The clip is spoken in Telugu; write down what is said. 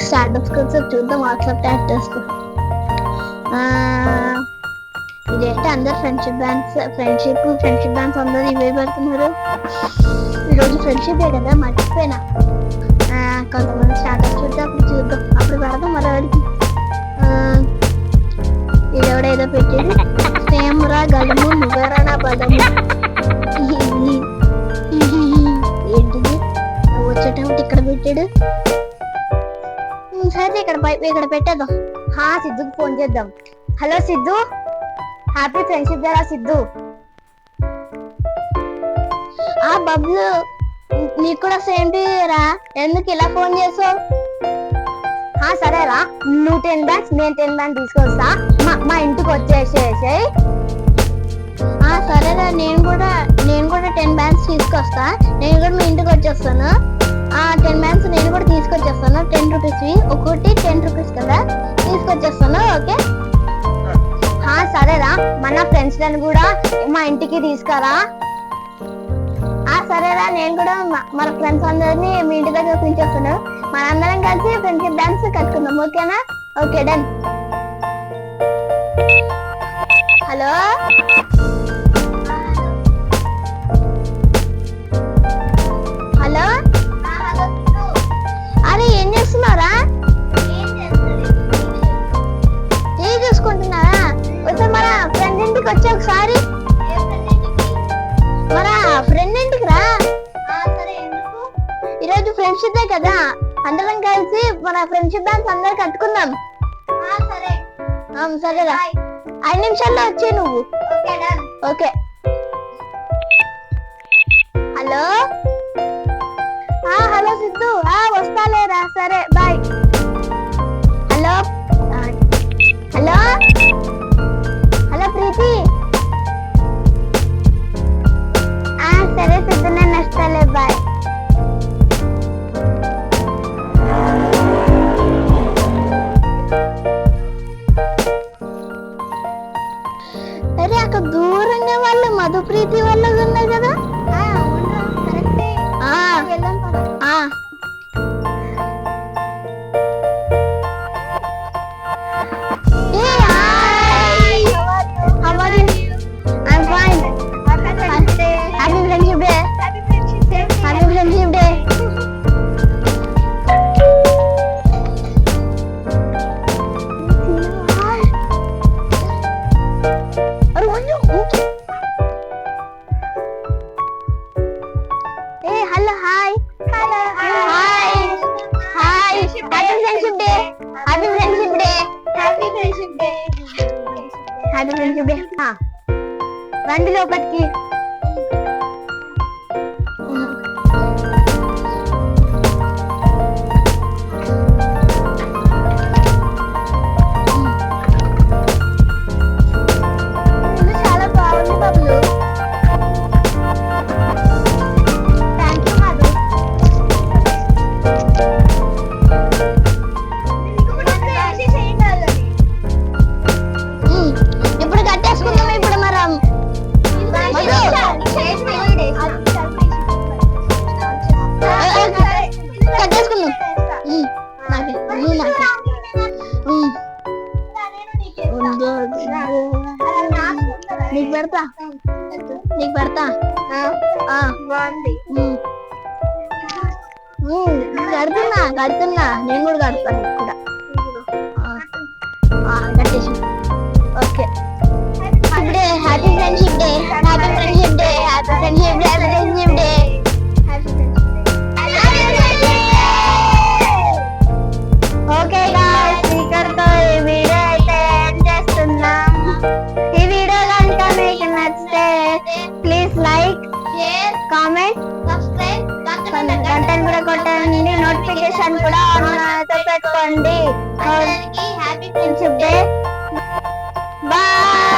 స్టాటస్ కొంచెం చూద్దాం వాట్సాప్ స్టాటస్ ఇదేంటి అందరు friendship bands friendship friendship bands అందరూ ఇవే పెడుతున్నారు ఈరోజు ఫ్రెండ్షిప్ కదా మర్చిపోయినా కొంతమంది స్టాటస్ చూద్దాం అప్పుడు చూద్దాం అప్పుడు పెడదాం మరొకరికి ఇది ఎవడేదో ఏదో పెట్టాడు సేమరా గలము వైపు ఇక్కడ పెట్టేద్దాం. హా సిద్ధుకి ఫోన్ చేద్దాం. Hello Siddhu? Happy friendship day Siddhu. ఆ బబ్లు నీకు కూడా సేమ్ రా. ఎందుకు ఇలా ఫోన్ చేసావు? ఆ సరేరా. నువ్వు టెన్ బ్యాగ్స్ నేను టెన్ బ్యాగ్ తీసుకొస్తా. మా మా ఇంటికి వచ్చేసేసాయి. ఆ సరేరా నేను కూడా నేను కూడా టెన్ బ్యాగ్స్ తీసుకొస్తా. నేను కూడా మీ ఇంటికి వచ్చేస్తాను. తీసుకొచ్చేస్తాను. టెన్ రూపీస్ ఒకటి టెన్ రూపీస్ కదా. తీసుకొచ్చేస్తాను ఓకే? సరేరా. మన ఫ్రెండ్స్లను కూడా మా ఇంటికి తీసుకురా. ఆ సరేరా. నేను కూడా మన ఫ్రెండ్స్ అందరినీ మీ ఇంటి దగ్గర పిలిచేస్తున్నాను మనందరం కలిసి ఫ్రెండ్షిప్ డాన్స్ కట్టుకుందాం. ఓకేనా? ఓకే డన్ హలో ఒకసారి? మన ఫ్రెండ్ ఇంటికి రా? ఈరోజు ఫ్రెండ్షిప్ డే కదా. అందరం కలిసి మన ఫ్రెండ్షిప్ డాన్స్ అందరు కట్టుకుందాం. ఆ, సరేరా ఐదు నిమిషాల్లో వచ్చే నువ్వు. Okay hello? ఆ, హలో సిద్ధు. వస్తాలేరా? హ్యాపీ ఫ్రెండ్షిప్ డే రండి లోపలికి. నాకే నువ్వు నాకే నీకు పెడతా? నీకు పెడతా. ఉమ్, కడుతున్నా కడుతున్నా. నేను కూడా కడతాను కూడా కట్టేసి okay. Happy friendship day happy friendship day happy friendship day notification కూడా ఆన్ పెట్టుకోండి. Happy friendship day bye